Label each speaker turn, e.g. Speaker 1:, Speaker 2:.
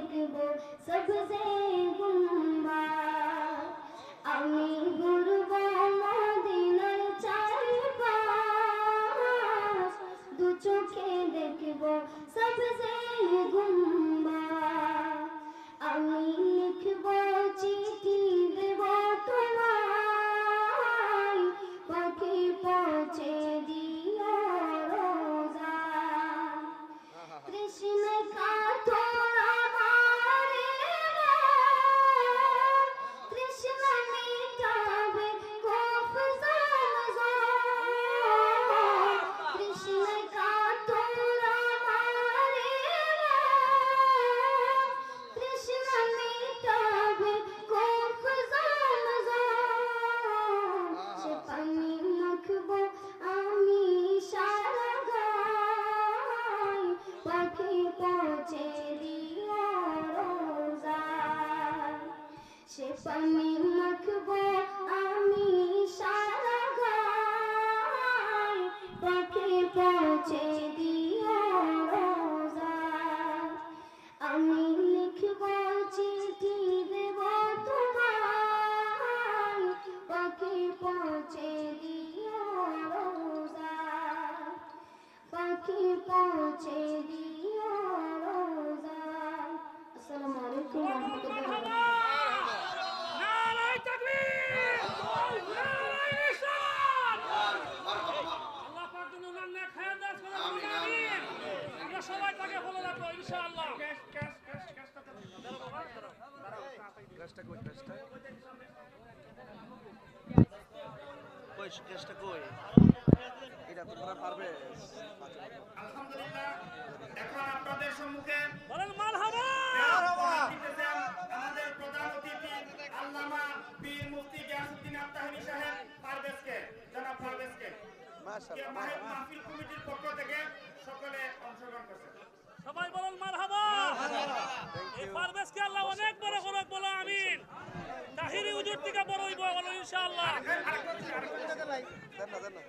Speaker 1: দেখব গুম্বা আমি ঘুরব মদিনার চারিপাশ দু চোখে দেখব সবজে গুম্বা আমি লিখব চিঠি দেব তোমায় পাখি পৌঁছে দিও রোজা। কৃষ্ণ কাতো
Speaker 2: One সবাই তাকে ফলো রাখব, ইনশাআল্লাহ।
Speaker 3: কই কেসটা কই এটা তোমরা পারবে।
Speaker 4: আলহামদুলিল্লাহ এখন আপনাদের সম্মুখে
Speaker 2: বলেন মারহাবা!
Speaker 4: দিতেছেন আমাদের প্রধান অতিথি আল্লামা বীর মুফতি গিয়াসউদ্দিন আত্তাহিনী সাহেব পারভেজকে জনাব পারভেজকে।
Speaker 3: মাশাআল্লাহ।
Speaker 4: মাহফিল কমিটির পক্ষ থেকে সকলে অংশগ্রহণ
Speaker 2: বড় হইব বলো ইনশাআল্লাহ
Speaker 3: দেন না দেন না।